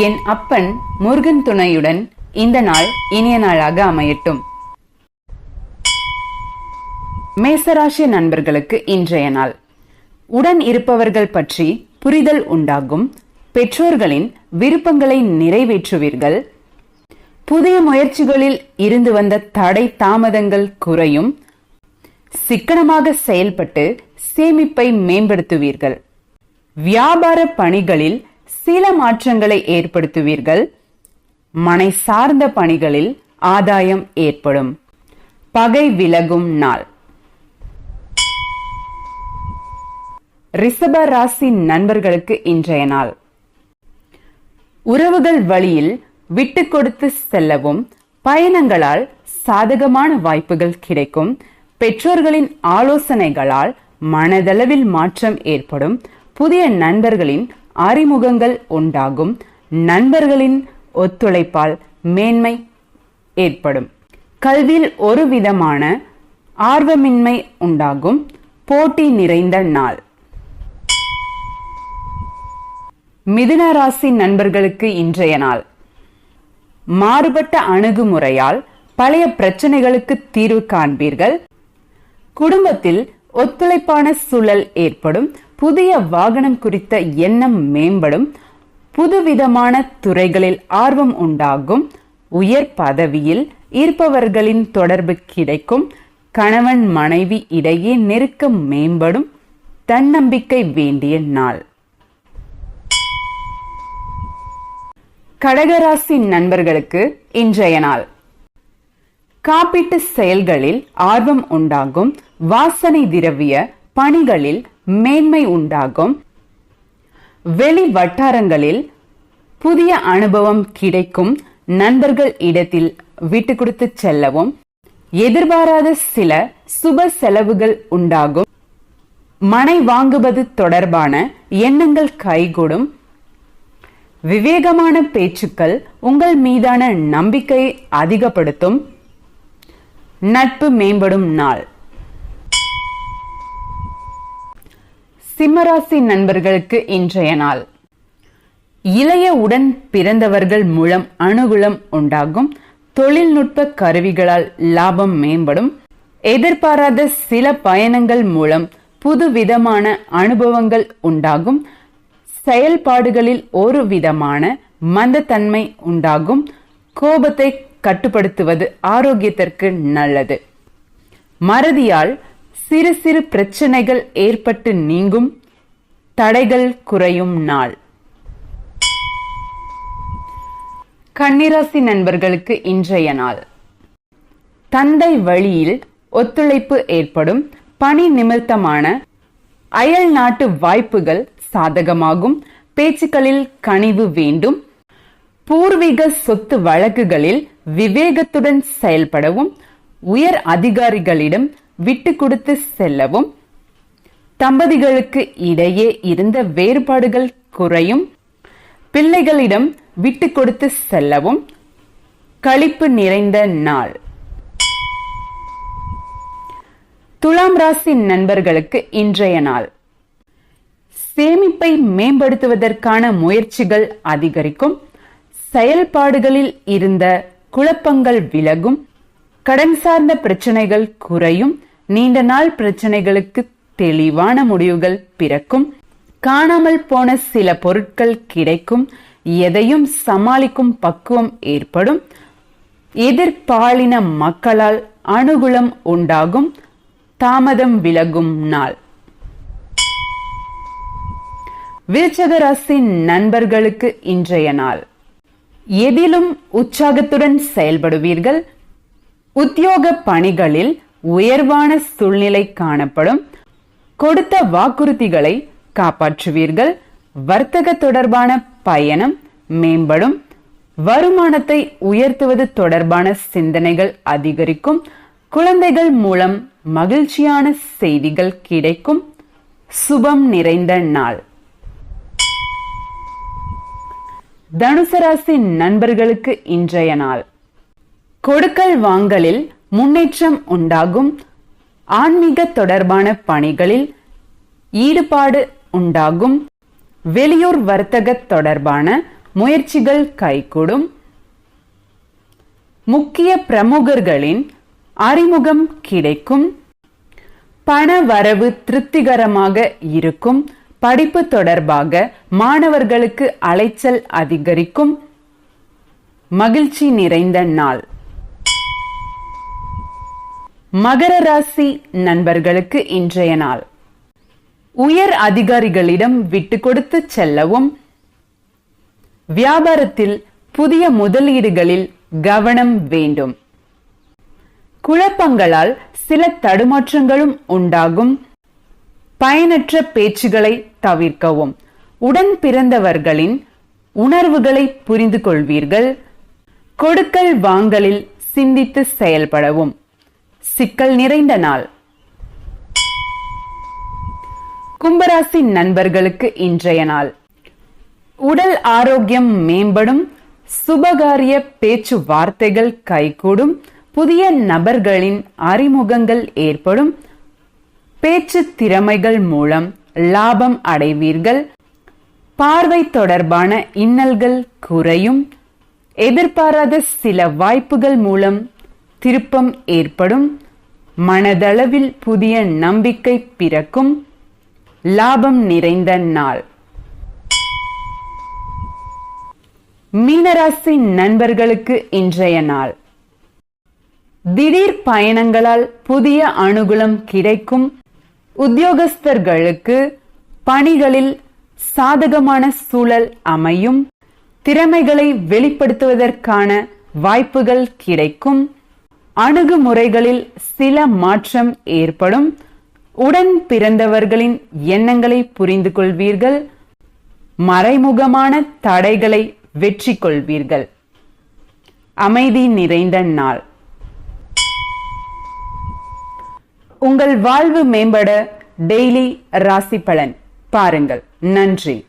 என் அப்பன் முருகன் துணையுடன் இந்த நாள் இனிய நாளாக அமையட்டும். மேசராசி நண்பர்களுக்கு இன்றைய நாள். உடன் இருப்பவர்கள் பற்றி புரிதல் உண்டாகும். பெற்றோர்களின் விருப்பங்களை நிறைவேற்றுவீர்கள். புதிய முயற்சிகளில் இருந்து வந்த தடை தாமதங்கள் குறையும். சிக்கனமாக செயல்பட்டு சேமிப்பை மேம்படுத்துவீர்கள். வியாபார பணிகளில் சில மாற்றங்களை ஏற்படுத்துவீர்கள். மனை சார்ந்த பணிகளில் ஆதாயம் ஏற்படும். பகை விலகும் நாள். ரிஷப ராசி நண்பர்களுக்கு இன்றைய நாள். உறவுகள் வழியில் விட்டு கொடுத்து செல்லவும் பயணங்களால் சாதகமான வாய்ப்புகள் கிடைக்கும். பெற்றோர்களின் ஆலோசனைகளால் மனதளவில் மாற்றம் ஏற்படும். புதிய நண்பர்களின் அறிமுகங்கள் உண்டாகும். நண்பர்களின் ஒத்துழைப்பால் மேன்மை ஏற்படும். கல்வியில் ஒரு விதமான ஆர்வமின்மை உண்டாகும். போட்டி நிறைந்த நாள். மிதுன ராசி நண்பர்களுக்கு இன்றைய நாள். மாறுபட்ட அணுகுமுறையால் பழைய பிரச்சனைகளுக்கு தீர்வு காண்பீர்கள். குடும்பத்தில் ஒத்துழைப்பான சூழல் ஏற்படும். புதிய வாகனம் குறித்த எண்ணம் மேம்படும் புதுவிதமான துறைகளில் ஆர்வம் உண்டாகும் உயர் பதவியில் இருப்பவர்களின் தொடர்பு கிடைக்கும் கணவன் மனைவி இடையே நெருக்கம் மேம்படும் தன்னம்பிக்கை வேண்டிய நாள். கடகராசி நண்பர்களுக்கு இன்றைய நாள். காப்பீட்டு செயல்களில் ஆர்வம் உண்டாகும் வாசனை திரவிய பணிகளில் மேன்மை உண்டாகும். வெளி வட்டாரங்களில் புதிய அனுபவம் கிடைக்கும். நண்பர்கள் இடத்தில் விட்டு கொடுத்து செல்லவும். எதிர்பாராத சில சுப செலவுகள் உண்டாகும். மனை வாங்குவது தொடர்பான எண்ணங்கள் கைகூடும். விவேகமான பேச்சுக்கள் உங்கள் மீதான நம்பிக்கையை அதிகப்படுத்தும். நட்பு மேம்படும் நாள். சிம்மராசி நண்பர்களுக்கு இன்றைய நாள். இளைய உடன் பிறந்தவர்கள் மூலம் அனுகூலம் உண்டாகும். தொழில்நுட்ப கருவிகளால் லாபம் மேம்படும். எதிர்பாராத சில பயணங்கள் மூலம் புதுவிதமான அனுபவங்கள் உண்டாகும். செயல்பாடுகளில் ஒரு விதமான மந்தத்தன்மை உண்டாகும். கோபத்தை கட்டுப்படுத்துவது ஆரோக்கியத்திற்கு நல்லது. மறதியால் சிறு சிறு பிரச்சனைகள் ஏற்பட்டு நீங்கும் தடைகள் குறையும் நாள். கன்னிராசி நண்பர்களுக்கு இன்றைய நாள். தந்தை வழியில் ஒத்துழைப்பு ஏற்படும் பணி நிமித்தமான அயல் நாட்டு வாய்ப்புகள் சாதகமாகும். பேச்சுக்களில் கனிவு வேண்டும். பூர்வீக சொத்து வழக்குகளில் விவேகத்துடன் செயல்படவும். உயர் அதிகாரிகளிடம் விட்டு கொடுத்து செல்லவும் தம்பதிகளுக்கு இடையே இருந்த வேறுபாடுகள் குறையும் பிள்ளைகளிடம் விட்டு கொடுத்து செல்லவும் களிப்பு நிறைந்த நாள். துலாம் ராசி நண்பர்களுக்கு இன்றைய நாள். சேமிப்பை மேம்படுத்துவதற்கான முயற்சிகள் அதிகரிக்கும் செயல்பாடுகளில் இருந்த குழப்பங்கள் விலகும் கடன் சார்ந்த பிரச்சனைகள் குறையும் நீண்ட நாள் பிரச்சனைகளுக்கு தெளிவான முடிவுகள் பிறக்கும். காணாமல் போன சில பொருட்கள் கிடைக்கும். எதையும் சமாளிக்கும் பக்குவம் ஏற்படும். எதிர்பாலின மக்களால் அனுகூலம் உண்டாகும். தாமதம் விலகும் நாள். விருச்சக ராசி நண்பர்களுக்கு இன்றைய நாள். எதிலும் உற்சாகத்துடன் செயல்படுவீர்கள். உத்தியோக பணிகளில் உயர்வான சூழ்நிலை காணப்படும். கொடுத்த வாக்குறுதிகளை காப்பாற்றுவீர்கள். வர்த்தக தொடர்பான பயணம் மேம்படும். வருமானத்தை உயர்த்துவது தொடர்பான சிந்தனைகள் அதிகரிக்கும். குழந்தைகள் மூலம் மகிழ்ச்சியான செய்திகள் கிடைக்கும். சுபம் நிறைந்த நாள். தனுசராசி நண்பர்களுக்கு இன்றைய நாள். கொடுக்கல் வாங்கலில் முன்னேற்றம் உண்டாகும். ஆன்மீக தொடர்பான பணிகளில் ஈடுபாடு உண்டாகும். வெளியூர் வர்த்தக தொடர்பான முயற்சிகள் கைகூடும். முக்கிய பிரமுகர்களின் அறிமுகம் கிடைக்கும். பண வரவு திருப்திகரமாக இருக்கும். படிப்பு தொடர்பாக மாணவர்களுக்கு அலைச்சல் அதிகரிக்கும். மகிழ்ச்சி நிறைந்த நாள். மகர ராசி நண்பர்களுக்கு இன்றைய நாள். உயர் அதிகாரிகளிடம் விட்டு கொடுத்து செல்லவும் வியாபாரத்தில் புதிய முதலீடுகளில் கவனம் வேண்டும். குழப்பங்களால் சில தடுமாற்றங்களும் உண்டாகும். பயனற்ற பேச்சுகளை தவிர்க்கவும். உடன் பிறந்தவர்களின் உணர்வுகளை புரிந்து கொள்வீர்கள் கொடுக்கல் வாங்கலில் சிந்தித்து செயல்படவும். சிக்கல் நிறைந்த நாள். கும்பராசி நண்பர்களுக்கு இன்றைய நாள். உடல் ஆரோக்கியம் மேம்படும் சுபகாரிய பேச்சு வார்த்தைகள் கைகூடும் புதிய நபர்களின் அறிமுகங்கள் ஏற்படும் பேச்சு திறமைகள் மூலம் லாபம் அடைவீர்கள் பார்வை தொடர்பான இன்னல்கள் குறையும் எதிர்பாராத சில வாய்ப்புகள் மூலம் திருப்பம் ஏற்படும் மனதளவில் புதிய நம்பிக்கை பிறக்கும் லாபம் நிறைந்த நாள். மீனராசி நண்பர்களுக்கு இன்றைய நாள். திடீர் பயணங்களால் புதிய அனுகூலம் கிடைக்கும் உத்தியோகஸ்தர்களுக்கு பணிகளில் சாதகமான சூழல் அமையும் திறமைகளை வெளிப்படுத்துவதற்கான வாய்ப்புகள் கிடைக்கும் அணுகுமுறைகளில் சில மாற்றம் ஏற்படும். உடன் பிறந்தவர்களின் எண்ணங்களை புரிந்து கொள்வீர்கள் மறைமுகமான தடைகளை வெற்றி கொள்வீர்கள் அமைதி நிறைந்த நாள். உங்கள் வாழ்வு மேம்பட டெய்லி ராசி பலன் பாருங்கள். நன்றி.